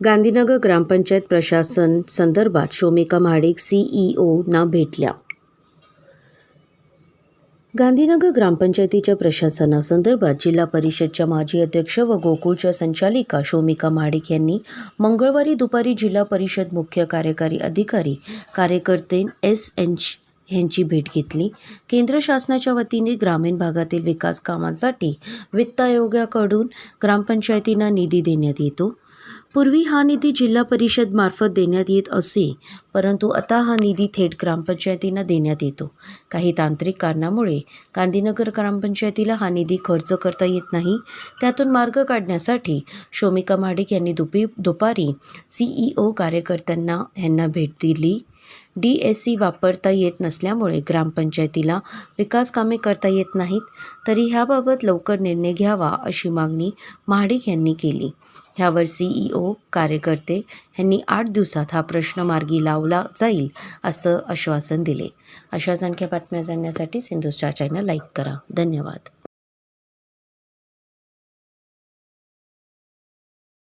गांधीनगर ग्रामपंचायत प्रशासन संदर्भात शोमिका महाडिक सीईओना भेटल्या. गांधीनगर ग्रामपंचायतीच्या प्रशासनासंदर्भात जिल्हा परिषदच्या माजी अध्यक्ष व गोकुळच्या संचालिका शोमिका महाडिक यांनी मंगळवारी दुपारी जिल्हा परिषद मुख्य कार्यकारी अधिकारी कार्यकर्ते एस एन यांची भेट घेतली. केंद्र शासनाच्या वतीने ग्रामीण भागातील विकास कामांसाठी वित्त आयोगाकडून ग्रामपंचायतींना निधी देण्यात येतो. पूर्वी हा निधी जिल्हा परिषद मार्फत देण्यात येत असे परंतु आता हा निधी थेट ग्रामपंचायतींना देण्यात येतो. काही तांत्रिक कारणामुळे गांधीनगर ग्रामपंचायतीला हा निधी खर्च करता येत नाही. त्यातून मार्ग काढण्यासाठी शोमिका महाडिक यांनी दुपी दुपारी सीईओ कार्यकर्त्यांना यांना भेट दिली. डी एस सी वापरता येत नसल्यामुळे ग्रामपंचायतीला विकास कामे करता येत नाहीत तरी ह्याबाबत लवकर निर्णय घ्यावा अशी मागणी महाडिक यांनी केली. ह्यावर सीईओ कार्यकर्ते यांनी आठ दिवसात हा प्रश्न मार्गी लावला जाईल असं आश्वासन दिले. अशाच आणखी बातम्या जाणण्यासाठी सिंधुस्टार चॅनल लाईक करा. धन्यवाद.